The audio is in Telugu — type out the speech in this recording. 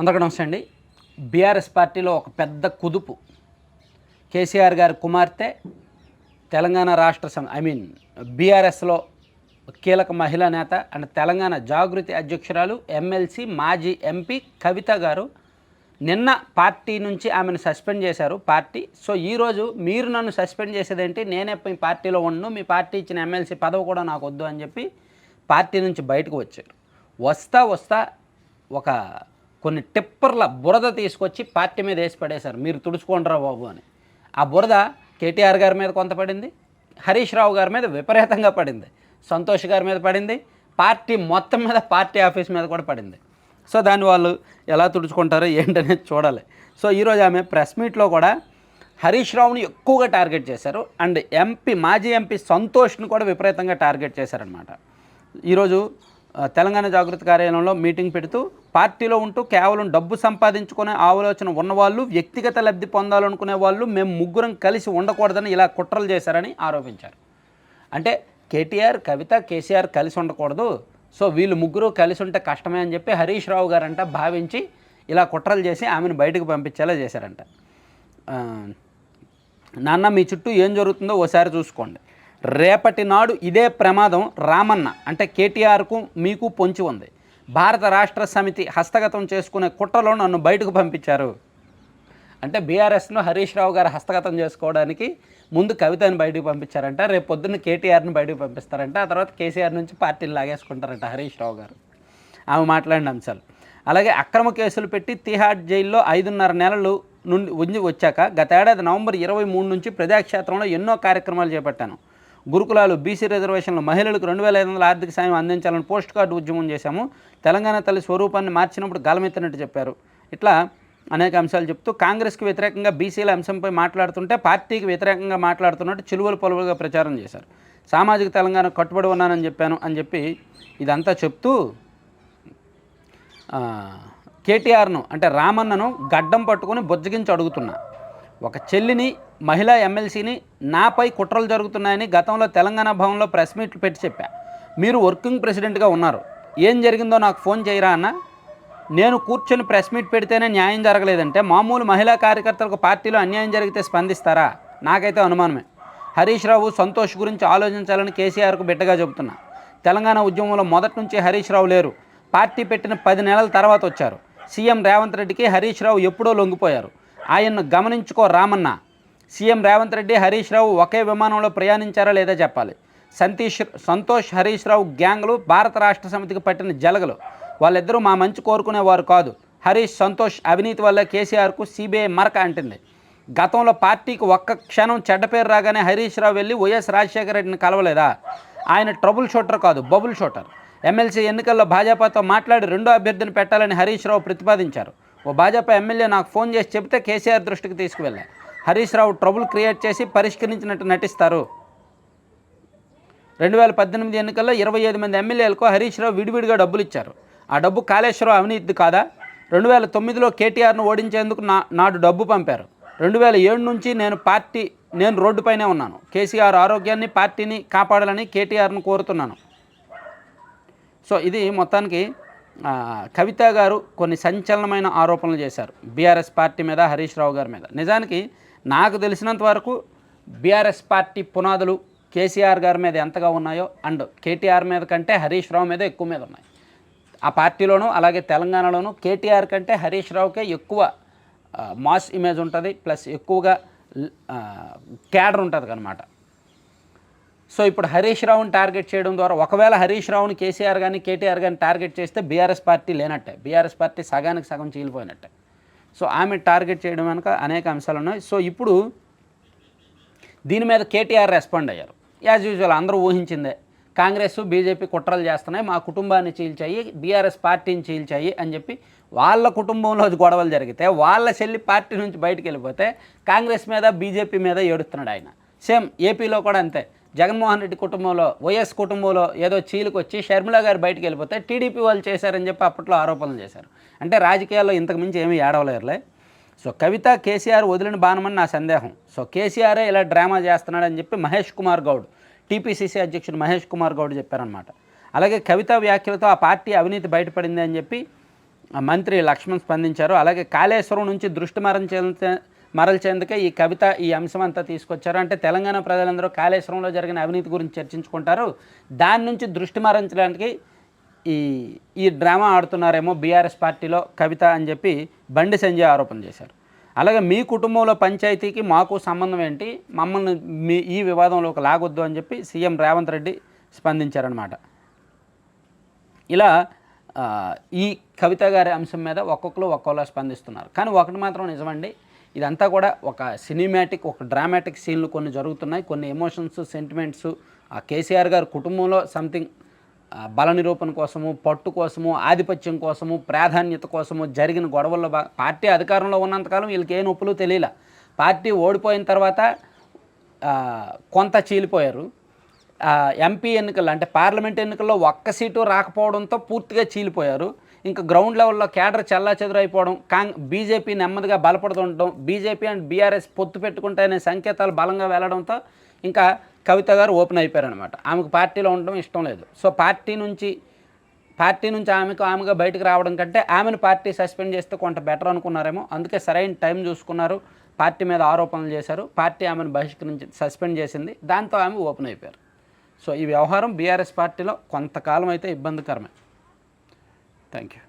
అందరికీ నమస్తే అండి. బీఆర్ఎస్ పార్టీలో ఒక పెద్ద కుదుపు. కేసీఆర్ గారి కుమార్తె తెలంగాణ రాష్ట్ర సమ ఐ మీన్ బీఆర్ఎస్లో కీలక మహిళా నేత అండ్ తెలంగాణ జాగృతి అధ్యక్షురాలు ఎమ్మెల్సీ మాజీ ఎంపీ కవిత గారు నిన్న పార్టీ నుంచి ఆమెను సస్పెండ్ చేశారు పార్టీ. సో ఈరోజు మీరు నన్ను సస్పెండ్ చేసేదేంటి? నేనే మీ పార్టీలో ఉండను. మీ పార్టీ ఇచ్చిన ఎమ్మెల్సీ పదవి కూడా నాకు వద్దు అని చెప్పి పార్టీ నుంచి బయటకు వచ్చారు. వస్తా వస్తా ఒక కొన్ని టిప్పర్ల బురద తీసుకొచ్చి పార్టీ మీద వేసి పడేశారు. మీరు తుడుచుకోండిరా బాబు అని. ఆ బురద కేటీఆర్ గారి మీద కొంత పడింది హరీష్ రావు గారి మీద విపరీతంగా పడింది సంతోష్ గారి మీద పడింది పార్టీ మొత్తం మీద పార్టీ ఆఫీస్ మీద కూడా పడింది. సో దాన్ని వాళ్ళు ఎలా తుడుచుకుంటారో ఏంటనేది చూడాలి. సో ఈరోజు ఆమె ప్రెస్ మీట్లో కూడా హరీష్ రావుని ఎక్కువగా టార్గెట్ చేశారు అండ్ ఎంపీ మాజీ ఎంపీ సంతోష్ను కూడా విపరీతంగా టార్గెట్ చేశారనమాట ఈరోజు తెలంగాణ జాగృతి కార్యాలయంలో మీటింగ్ పెడుతూ పార్టీలో ఉంటూ కేవలం డబ్బు సంపాదించుకునే ఆలోచన ఉన్నవాళ్ళు వ్యక్తిగత లబ్ధి పొందాలనుకునే వాళ్ళు మేము ముగ్గురం కలిసి ఉండకూడదని ఇలా కుట్రలు చేశారని ఆరోపించారు. అంటే కేటీఆర్ కవిత కేసీఆర్ కలిసి ఉండకూడదు. సో వీళ్ళు ముగ్గురు కలిసి ఉంటే కష్టమే అని చెప్పి హరీష్ రావు గారంట భావించి ఇలా కుట్రలు చేసి ఆమెను బయటకు పంపించేలా చేశారంట. నాన్న మీ చుట్టూ ఏం జరుగుతుందో ఓసారి చూసుకోండి. రేపటి నాడు ఇదే ప్రమాదం రామన్న అంటే కేటీఆర్కు మీకు పొంచి ఉంది. భారత రాష్ట్ర సమితి హస్తగతం చేసుకునే కుట్రలో నన్ను బయటకు పంపించారు. అంటే బీఆర్ఎస్ను హరీష్ రావు గారు హస్తగతం చేసుకోవడానికి ముందు కవితను బయటకు పంపించారంట రేపు పొద్దున్న కేటీఆర్ని బయటకు పంపిస్తారంట ఆ తర్వాత కేసీఆర్ నుంచి పార్టీని లాగేసుకుంటారంట హరీష్ రావు గారు. ఆమె మాట్లాడిన అంశాలు. అలాగే అక్రమ కేసులు పెట్టి తిహాడ్ జైల్లో ఐదున్నర నెలలు నుండి ఉంచి వచ్చాక గతేడాది నవంబర్ ఇరవై మూడు నుంచి ప్రజాక్షేత్రంలో ఎన్నో కార్యక్రమాలు చేపట్టాను. గురుకులాలు బీసీ రిజర్వేషన్లు మహిళలకు రెండు వేల ఐదు వందల ఆర్థిక సాయం అందించాలని పోస్ట్ కార్డు ఉద్యమం చేశాము. తెలంగాణ తల్లి స్వరూపాన్ని మార్చినప్పుడు గలమెత్తినట్టు చెప్పారు. ఇట్లా అనేక అంశాలు చెప్తూ కాంగ్రెస్కి వ్యతిరేకంగా బీసీల అంశంపై మాట్లాడుతుంటే పార్టీకి వ్యతిరేకంగా మాట్లాడుతున్నట్టు చిలువలు పొలువులుగా ప్రచారం చేశారు. సామాజిక తెలంగాణ కట్టుబడి ఉన్నానని చెప్పాను అని చెప్పి ఇదంతా చెప్తూ కేటీఆర్ను అంటే రామన్నను గడ్డం పట్టుకొని బుజ్జగించి అడుగుతున్నా. ఒక చెల్లిని మహిళా ఎమ్మెల్సీని నాపై కుట్రలు జరుగుతున్నాయని గతంలో తెలంగాణ భవన్లో ప్రెస్ మీట్లు పెట్టి చెప్పా. మీరు వర్కింగ్ ప్రెసిడెంట్గా ఉన్నారు. ఏం జరిగిందో నాకు ఫోన్ చేయరా అన్న? నేను కూర్చొని ప్రెస్ మీట్ పెడితేనే న్యాయం జరగలేదంటే మామూలు మహిళా కార్యకర్తలకు పార్టీలో అన్యాయం జరిగితే స్పందిస్తారా? నాకైతే అనుమానమే. హరీష్ రావు సంతోష్ గురించి ఆలోచించాలని కేసీఆర్కు బిడ్డగా చెబుతున్నా. తెలంగాణ ఉద్యమంలో మొదటి నుంచి హరీష్ రావు లేరు. పార్టీ పెట్టిన పది నెలల తర్వాత వచ్చారు. సీఎం రేవంత్ రెడ్డికి హరీష్ రావు ఎప్పుడో లొంగిపోయారు. ఆయన్ను గమనించుకో రామన్నా. సీఎం రేవంత్ రెడ్డి హరీష్ రావు ఒకే విమానంలో ప్రయాణించారా లేదా చెప్పాలి. సంతీష్ సంతోష్ హరీష్ రావు గ్యాంగ్లు భారత రాష్ట్ర సమితికి పట్టిన జలగలు. వాళ్ళిద్దరూ మా మంచి కోరుకునేవారు కాదు. హరీష్ సంతోష్ అవినీతి వల్ల కేసీఆర్కు సిబిఐ మరక అంటింది. గతంలో పార్టీకి ఒక్క క్షణం చెడ్డ పేరు రాగానే హరీష్ రావు వెళ్ళి వైఎస్ రాజశేఖర రెడ్డిని కలవలేదా? ఆయన ట్రబుల్ షూటర్ కాదు బబుల్ షూటర్. ఎమ్మెల్సీ ఎన్నికల్లో భాజపాతో మాట్లాడి రెండో అభ్యర్థిని పెట్టాలని హరీష్ రావు ప్రతిపాదించారు. ఓ భాజపా ఎమ్మెల్యే నాకు ఫోన్ చేసి చెబితే కేసీఆర్ దృష్టికి తీసుకువెళ్ళారు హరీష్ రావు ట్రబుల్ క్రియేట్ చేసి పరిష్కరించినట్టు నటిస్తారు. రెండు వేల పద్దెనిమిది ఎన్నికల్లో ఇరవై ఐదు మంది ఎమ్మెల్యేలకు హరీష్ రావు విడివిడిగా డబ్బులు ఇచ్చారు. ఆ డబ్బు కాళేశ్వరం అవినీతి కాదా? రెండు వేల తొమ్మిదిలో కేటీఆర్ను ఓడించేందుకు నా నాడు డబ్బు పంపారు. రెండు వేల ఏడు నుంచి నేను పార్టీ నేను రోడ్డుపైనే ఉన్నాను. కేసీఆర్ ఆరోగ్యాన్ని పార్టీని కాపాడాలని కేటీఆర్ను కోరుతున్నాను. సో ఇది మొత్తానికి కవిత గారు కొన్ని సంచలనమైన ఆరోపణలు చేశారు. బీఆర్ఎస్ పార్టీ మీద హరీష్ రావు గారి మీద. నిజానికి నాకు తెలిసినంత వరకు బీఆర్ఎస్ పార్టీ పునాదులు కేసీఆర్ గారి మీద ఎంతగా ఉన్నాయో అండ్ కేటీఆర్ మీద కంటే హరీష్ రావు మీద ఎక్కువ మీద ఉన్నాయి. ఆ పార్టీలోనూ అలాగే తెలంగాణలోనూ కేటీఆర్ కంటే హరీష్ రావుకే ఎక్కువ మాస్ ఇమేజ్ ఉంటుంది ప్లస్ ఎక్కువగా క్యాడర్ ఉంటుంది అనమాట సో ఇప్పుడు హరీష్ రావుని టార్గెట్ చేయడం ద్వారా ఒకవేళ హరీష్ రావుని కేసీఆర్ కానీ కేటీఆర్ కానీ టార్గెట్ చేస్తే బీఆర్ఎస్ పార్టీ లేనట్టే బీఆర్ఎస్ పార్టీ సగానికి సగం చీలిపోయినట్టే. సో ఆమె టార్గెట్ చేయడం వెనుక అనేక అంశాలు ఉన్నాయి. సో ఇప్పుడు దీని మీద కేటీఆర్ రెస్పాండ్ అయ్యారు. యాజ్ యూజువల్ అందరూ ఊహించిందే. కాంగ్రెస్ బీజేపీ కుట్రలు చేస్తున్నాయి. మా కుటుంబాన్ని చీల్చాయి. బీఆర్ఎస్ పార్టీని చీల్చాయి అని చెప్పి వాళ్ళ కుటుంబంలో గొడవలు జరిగితే వాళ్ళ చెల్లి పార్టీ నుంచి బయటికి వెళ్ళిపోతే కాంగ్రెస్ మీద బీజేపీ మీద ఏడుస్తున్నాడు ఆయన. సేమ్ ఏపీలో కూడా అంతే. జగన్మోహన్ రెడ్డి కుటుంబంలో వైఎస్ కుటుంబంలో ఏదో చీలుకొచ్చి షర్మిలా షర్మిల గారు బయటికి వెళ్ళిపోతే టీడీపీ వాళ్ళు చేశారని చెప్పి అప్పట్లో ఆరోపణలు చేశారు. అంటే రాజకీయాల్లో ఇంతకు మించి ఏమీ ఏడవలేరులే. సో కవిత కేసీఆర్ వదిలిన బాణమని నా సందేహం. సో కేసీఆరే ఇలా డ్రామా చేస్తున్నాడని చెప్పి మహేష్ కుమార్ గౌడ్ టీపీసీసీ అధ్యక్షుడు మహేష్ కుమార్ గౌడ్ చెప్పారనమాట అలాగే కవిత వ్యాఖ్యలతో ఆ పార్టీ అవినీతి బయటపడింది అని చెప్పి ఆ మంత్రి లక్ష్మణ్ స్పందించారు. అలాగే కాళేశ్వరం నుంచి దృష్టి మరల్చే మరల్చేందుకే ఈ కవిత ఈ అంశం అంతా తీసుకొచ్చారు. అంటే తెలంగాణ ప్రజలందరూ కాళేశ్వరంలో జరిగిన అవినీతి గురించి చర్చించుకుంటారు. దాని నుంచి దృష్టి మరల్చడానికి ఈ ఈ డ్రామా ఆడుతున్నారేమో బీఆర్ఎస్ పార్టీలో కవిత అని చెప్పి బండి సంజయ్ ఆరోపణ చేశారు. అలాగే మీ కుటుంబంలో పంచాయతీకి మాకు సంబంధం ఏంటి? మమ్మల్ని మీ ఈ వివాదంలోకి లాగొద్దు అని చెప్పి సీఎం రేవంత్ రెడ్డి స్పందించారనమాట ఇలా ఈ కవిత గారి అంశం మీద ఒక్కొక్కరు ఒక్కోలా స్పందిస్తున్నారు. కానీ ఒకటి మాత్రం నిజమండి. ఇదంతా కూడా ఒక సినిమాటిక్ ఒక డ్రామాటిక్ సీన్లు కొన్ని జరుగుతున్నాయి. కొన్ని ఎమోషన్స్ సెంటిమెంట్స్ ఆ కేసీఆర్ గారు కుటుంబంలో సంథింగ్ బల నిరూపణ కోసము పట్టు కోసము ఆధిపత్యం కోసము ప్రాధాన్యత కోసము జరిగిన గొడవల్లో బా పార్టీ అధికారంలో ఉన్నంతకాలం వీళ్ళకి ఏ నొప్పులు తెలియలే. పార్టీ ఓడిపోయిన తర్వాత కొంత చీలిపోయారు. ఎంపీ ఎన్నికల్లో అంటే పార్లమెంట్ ఎన్నికల్లో ఒక్క సీటు రాకపోవడంతో పూర్తిగా చీలిపోయారు. ఇంకా గ్రౌండ్ లెవెల్లో కేడర్ చల్లా అయిపోవడం కాంగ్ బీజేపీ నెమ్మదిగా బలపడుతుండటం బీజేపీ అండ్ బీఆర్ఎస్ పొత్తు పెట్టుకుంటాయనే సంకేతాలు బలంగా వెళ్ళడంతో ఇంకా కవిత గారు ఓపెన్ అయిపోయారనమాట ఆమెకు పార్టీలో ఉండడం ఇష్టం లేదు. సో పార్టీ నుంచి పార్టీ నుంచి ఆమెకు ఆమెగా బయటకు రావడం కంటే ఆమెను పార్టీ సస్పెండ్ చేస్తే కొంత బెటర్ అనుకున్నారేమో. అందుకే సరైన టైం చూసుకున్నారు. పార్టీ మీద ఆరోపణలు చేశారు. పార్టీ ఆమెను బహిష్కరించి సస్పెండ్ చేసింది. దాంతో ఆమె ఓపెన్ అయిపోయారు. సో ఈ వ్యవహారం బీఆర్ఎస్ పార్టీలో కొంతకాలం అయితే ఇబ్బందికరమే. Thank you.